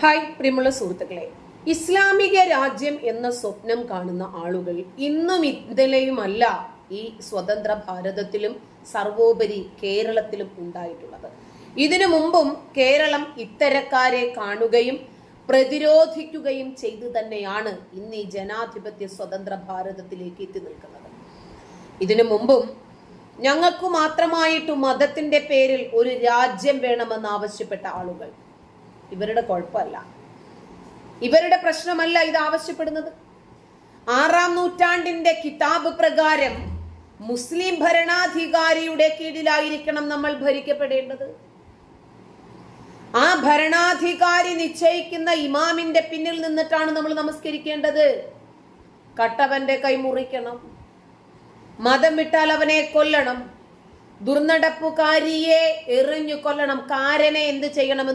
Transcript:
Hi പ്രിയമുള്ള സുഹൃത്തുക്കളെ. ഇസ്ലാമിക രാജ്യം എന്ന സ്വപ്നം കാണുന്ന ആളുകൾ ഇന്നും ഇന്നലെയുമല്ല ഈ സ്വതന്ത്ര ഭാരതത്തിലും സർവോപരി കേരളത്തിലും ഉണ്ടായിട്ടുള്ളത്. ഇതിനു മുമ്പും കേരളം ഇത്തരക്കാരെ കാണുകയും പ്രതിരോധിക്കുകയും ചെയ്തു തന്നെയാണ് ഇന്ന് ഈ ജനാധിപത്യ സ്വതന്ത്ര ഭാരതത്തിലേക്ക് എത്തി നിൽക്കുന്നത്. ഇതിനു മുമ്പും ഞങ്ങൾക്ക് മാത്രമായിട്ട് മതത്തിന്റെ പേരിൽ ഒരു രാജ്യം വേണമെന്ന് ആവശ്യപ്പെട്ട ആളുകൾ ഇവരുടെ കുഴപ്പമല്ല. ഇവരുടെ പ്രശ്നമല്ല ഇത് ആവശ്യപ്പെടുന്നത്. ആറാം നൂറ്റാണ്ടിന്റെ കിതാബ് പ്രകാരം മുസ്ലിം ഭരണാധികാരിയുടെ കീഴിലായിരിക്കണം നമ്മൾ ഭരിക്കപ്പെടേണ്ടത്. ആ ഭരണാധികാരി നിശ്ചയിക്കുന്ന ഇമാമിന്റെ പിന്നിൽ നിന്നിട്ടാണ് നമ്മൾ നമസ്കരിക്കേണ്ടത്. കട്ടവന്റെ കൈ മുറിക്കണം. മതം വിട്ടാൽ അവനെ കൊല്ലണം. ദുർനടപ്പുകാരിയെ എറിഞ്ഞു കൊല്ലണം. കാരനെ എന്ത് ചെയ്യണമെന്ന്